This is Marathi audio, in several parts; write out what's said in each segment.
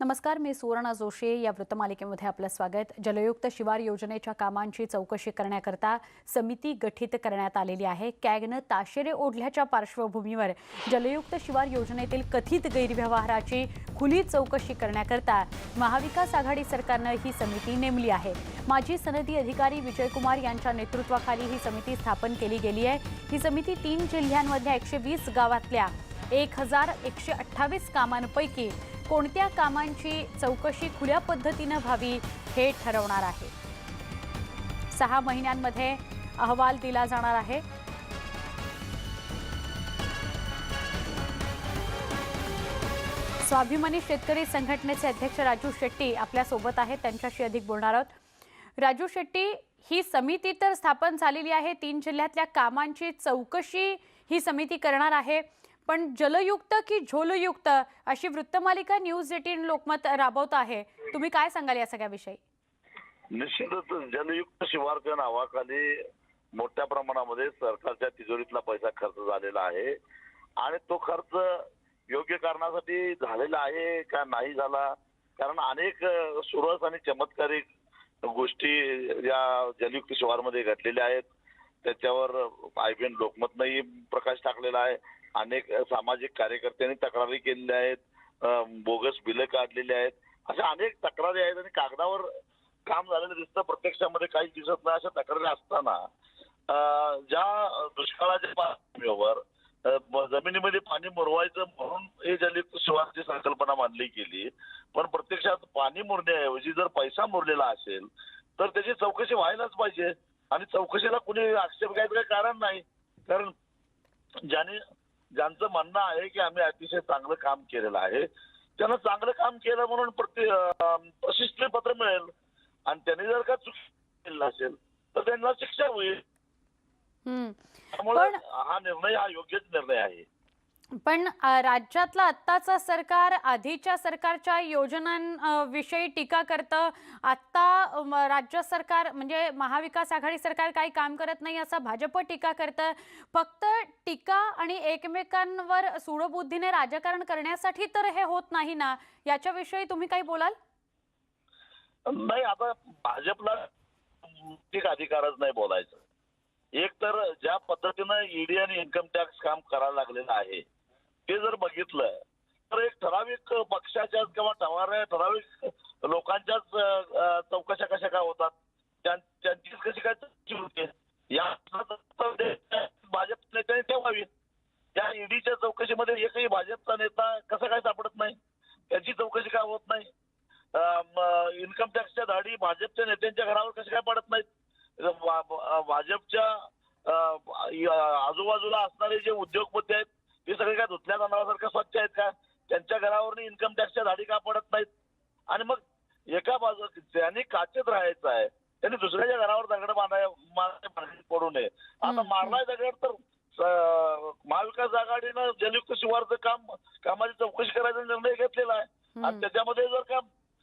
नमस्कार मी सुवर्णा जोशी. या वृत्तमालिकेमध्ये आपलं स्वागत. जलयुक्त शिवार योजनेच्या कामांची चौकशी करण्याकरता समिती गठीत करण्यात आलेली आहे. कॅगनं ताशेरे ओढल्याच्या पार्श्वभूमीवर जलयुक्त शिवार योजनेतील कथित गैरव्यवहाराची खुली चौकशी करण्याकरता महाविकास आघाडी सरकारनं ही समिती नेमली आहे. माजी सनदी अधिकारी विजयकुमार यांच्या नेतृत्वाखाली ही समिती स्थापन केली गेली आहे. ही समिती तीन जिल्ह्यांमधल्या एकशे वीस गावातल्या एक हजार एकशे अठ्ठावीस कामांपैकी कोणत्या कामांची चौकशी खुल्या पद्धतीनं व्हावी हे ठरवणार आहे. सहा महिन्यांमध्ये अहवाल दिला जाणार आहे. स्वाभिमानी शेतकरी संघटनेचे अध्यक्ष राजू शेट्टी आपल्यासोबत आहेत त्यांच्याशी अधिक बोलणार आहोत. राजू शेट्टी ही समिती तर स्थापन झालेली आहे तीन जिल्ह्यातल्या कामांची चौकशी ही समिती करणार आहे. पण जलयुक्त की झोलयुक्त अशी वृत्तमालिका न्यूज एटीन लोकमत राबवत आहे. तुम्ही काय सांगाल या सगळ्याविषयी? निश्चितच जलयुक्त शिवारच्या नावाखाली मोठ्या प्रमाणामध्ये सरकारच्या तिजोरीतला पैसा खर्च झालेला आहे. आणि तो खर्च योग्य कारणासाठी झालेला आहे का नाही झाला? कारण अनेक सुरस आणि चमत्कारिक गोष्टी या जलयुक्त शिवारमध्ये घडलेल्या आहेत. त्याच्यावर आय लोकमतनंही प्रकाश टाकलेला आहे. अनेक सामाजिक कार्यकर्त्यांनी तक्रारी केलेल्या आहेत बोगस बिलं काढलेली आहेत. अशा अनेक तक्रारी आहेत आणि कागदावर काम झालेलं दिसतं. प्रत्यक्षामध्ये काही दिसत नाही. अशा तक्रारी असताना ज्या दुष्काळाच्या पार्श्वभूमीवर जमिनीमध्ये पाणी मुरवायचं म्हणून हे जलयुक्त शिवारची संकल्पना मांडली गेली पण प्रत्यक्षात पाणी मुरण्याऐवजी जर पैसा मुरलेला असेल तर त्याची चौकशी व्हायलाच पाहिजे. आणि चौकशीला कुणी आक्षेप घ्यायचं काही कारण नाही. कारण ज्याने ज्यांचं म्हणणं आहे की आम्ही अतिशय चांगलं काम केलेलं आहे त्यांना चांगलं काम केलं म्हणून प्रशस्ती पत्र मिळेल. आणि त्यांनी जर का चूक केलेलं असेल तर त्यांना शिक्षा होईल. त्यामुळे हा निर्णय हा योग्यच निर्णय आहे. पण राज्यातलं आत्ताचं सरकार आधीच्या सरकारच्या योजनांविषयी टीका करतं. आत्ता राज्य सरकार म्हणजे महाविकास आघाडी सरकार काही काम करत नाही असं भाजप टीका करतं. फक्त टीका आणि एकमेकांवर सूडबुद्धीने राजकारण करण्यासाठी तर हे होत नाही ना? याच्याविषयी तुम्ही काही बोलाल? नाही आता भाजपला अधिकारच नाही बोलायचं. एक तर ज्या पद्धतीनं ईडी आणि इन्कम टॅक्स काम करायला लागलेलं आहे ते जर बघितलं तर एक ठराविक पक्षाच्याच किंवा ठराविक ठराविक लोकांच्याच चौकशा कशा काय होतात? त्यांचीच कशी काय होते? या भाजप नेत्यांनी ठेवावी त्या ईडीच्या चौकशीमध्ये एकही भाजपचा नेता कसा काय सापडत नाही त्याची चौकशी काय होत नाही इन्कम टॅक्सच्या धाडी भाजपच्या नेत्यांच्या घरावर कशा काय पडत नाहीत भा- भा- भाजपच्या आजूबाजूला असणारे जे उद्योगपती आहेत ते सगळे काय धुतल्या तांदळासारखे स्वच्छ आहेत का? त्यांच्या घरावर इन्कम टॅक्सच्या धाडी का पडत नाहीत? आणि मग एका बाजू ज्यांनी काचेत राहायचं आहे त्यांनी दुसऱ्याच्या घरावर दगड बांधाय पडू नये. आता मारलाय दगड तर महाविकास आघाडीनं जलयुक्त शिवारचं काम कामाची चौकशी करायचा निर्णय घेतलेला आहे. आणि. त्याच्यामध्ये जर का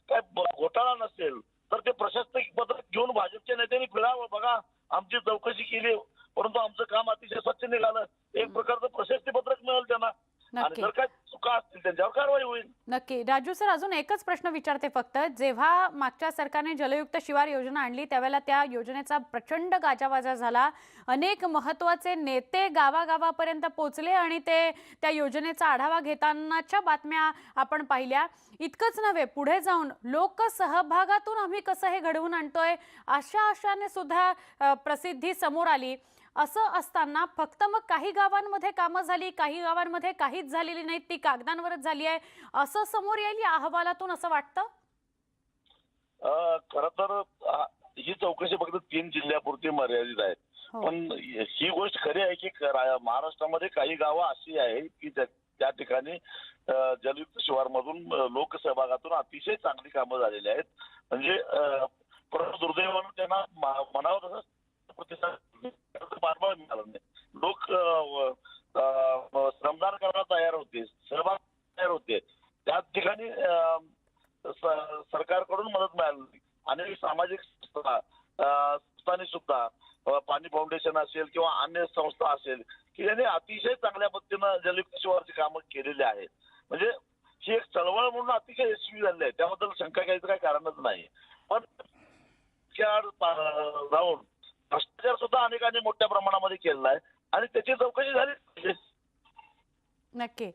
काय घोटाळा नसेल तर ते प्रशस्त पत्रक घेऊन भाजपच्या नेत्यांनी फिरावं बघा आमची चौकशी केली परंतु आमचं काम अतिशय स्वच्छ निघालं एक प्रकारचं प्रशस्ती पत्रक मिळेल त्यांना आणि नक्की जर काय चुका असतील त्यांच्यावर कारवाई होईल नक्की. राजू सर अजून एकच प्रश्न विचारते फक्त. जेव्हा मागच्या सरकारने जलयुक्त शिवार योजना आणली त्यावेळेला त्या योजनेचा प्रचंड गाजावाजा झाला. अनेक महत्त्वाचे नेते गावागावापर्यंत पोचले आणि ते त्या योजनेचा आढावा घेतानाच्या बातम्या आपण पाहिल्या. इतकंच नव्हे पुढे जाऊन लोकसहभागातून आम्ही कसं हे घडवून आणतोय अशा आशाने सुद्धा प्रसिद्धी समोर आली. असं असताना फक्त मग काही गावांमध्ये कामं झाली काही गावांमध्ये काहीच झालेली नाहीत ती कागदांवरच झाली आहे. असं समोर येईल या अहवालातून असं वाटतं? खर तर ही चौकशी फक्त तीन जिल्ह्यापुरती मर्यादित आहे हो. पण ही गोष्ट खरी आहे की महाराष्ट्रामध्ये काही गावं अशी आहे की त्या ठिकाणी जलयुक्त शिवारमधून लोकसहभागातून अतिशय चांगली कामं झालेली आहेत. म्हणजे परंतु दुर्दैवानं त्यांना मा- म्हणावं तसं प्रतिसाद मिळाला नाही लोक श्रमदान करायला तयार होते सहभाग तयार होते. त्या ठिकाणी सरकारकडून मदत मिळाली अनेक सामाजिक संस्था संस्थांनी सुद्धा पाणी फाउंडेशन असेल किंवा अन्य संस्था असेल की ज्यांनी अतिशय चांगल्या पद्धतीनं जलयुक्त शिवारची कामं केलेली आहेत. म्हणजे ही एक चळवळ म्हणून अतिशय यशस्वी झाली आहे. त्याबद्दल शंका घ्यायचं काही कारणच नाही. पण जाऊन भ्रष्टाचार सुद्धा अनेकांनी मोठ्या प्रमाणामध्ये केलेला आहे. आणि त्याची चौकशी झाली पाहिजे. नक्की.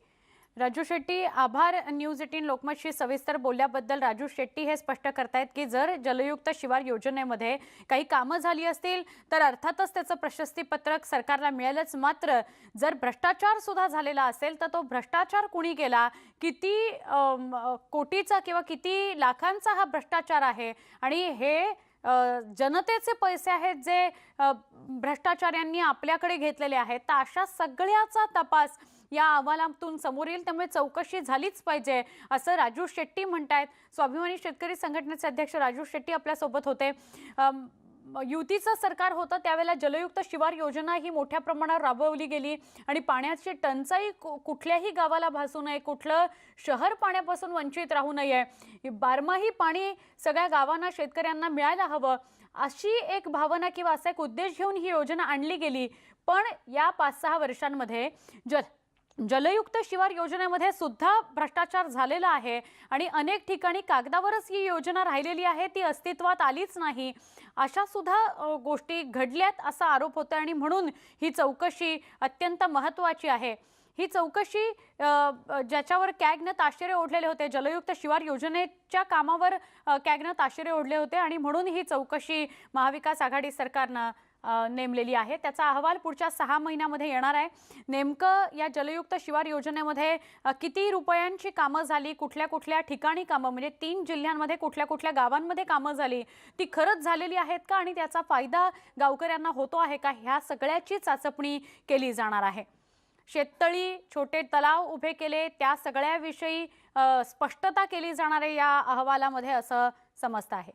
राजू शेट्टी आभार न्यूज एटीन लोकमतशी सविस्तर बोलल्याबद्दल राजू शेट्टी हे स्पष्ट करतायत की जर जलयुक्त शिवार योजनेमध्ये काही कामं झाली असतील तर अर्थातच त्याचं प्रशस्तीपत्रक सरकारला मिळेलच. मात्र जर भ्रष्टाचार सुद्धा झालेला असेल तर तो भ्रष्टाचार कुणी केला? किती अम, कोटीचा किंवा किती लाखांचा हा भ्रष्टाचार आहे? आणि हे जनतेचे पैसे आहेत जे अ, भ्रष्टाचाऱ्यांनी आपल्याकडे घेतलेले आहेत. तर अशा सगळ्याचा तपास या अहवालातून समोर येईल. त्यामुळे चौकशी झालीच पाहिजे असं राजू शेट्टी म्हणतायत. स्वाभिमानी शेतकरी संघटनेचे अध्यक्ष राजू शेट्टी आपल्यासोबत होते. युतीचं सरकार होतं त्यावेळेला जलयुक्त शिवार योजना ही मोठ्या प्रमाणावर राबवली गेली. आणि पाण्याची टंचाई कु- कुठल्याही गावाला भासू नये कुठलं शहर पाण्यापासून वंचित राहू नये. बारमाही पाणी सगळ्या गावांना शेतकऱ्यांना मिळायला हवं अशी एक भावना किंवा असा एक उद्देश घेऊन ही योजना आणली गेली. पण या पाच सहा वर्षांमध्ये जल जलयुक्त शिवार योजनेमध्ये सुद्धा भ्रष्टाचार झालेला आहे आणि अनेक ठिकाणी कागदावरच ही योजना राहिलेली आहे ती अस्तित्वात आलीच नाही. अशा सुद्धा गोष्टी घडल्यात असा आरोप होतो आणि म्हणून ही चौकशी अत्यंत महत्त्वाची आहे. ही चौकशी ज्याच्यावर कॅगनं ताशेरे ओढलेले होते जलयुक्त शिवार योजनेच्या कामावर कॅगनं ताशेरे ओढले होते आणि म्हणून ही चौकशी महाविकास आघाडी सरकारनं नेमलेली आहे. त्याचा अहवाल पुढच्या सहा महिन्यामध्ये येणार आहे. नेमकं या जलयुक्त शिवार योजनेमध्ये किती रुपयांची कामं झाली? कुठल्या कुठल्या ठिकाणी कामं? म्हणजे तीन जिल्ह्यांमध्ये कुठल्या कुठल्या गावांमध्ये कामं झाली? ती खरंच झालेली आहेत का? आणि त्याचा फायदा गावकऱ्यांना होतो आहे का? ह्या सगळ्याची चाचपणी केली जाणार आहे. शेततळी छोटे तलाव उभे केले त्या सगळ्याविषयी स्पष्टता केली जाणार आहे या अहवालामध्ये असं समजतं आहे.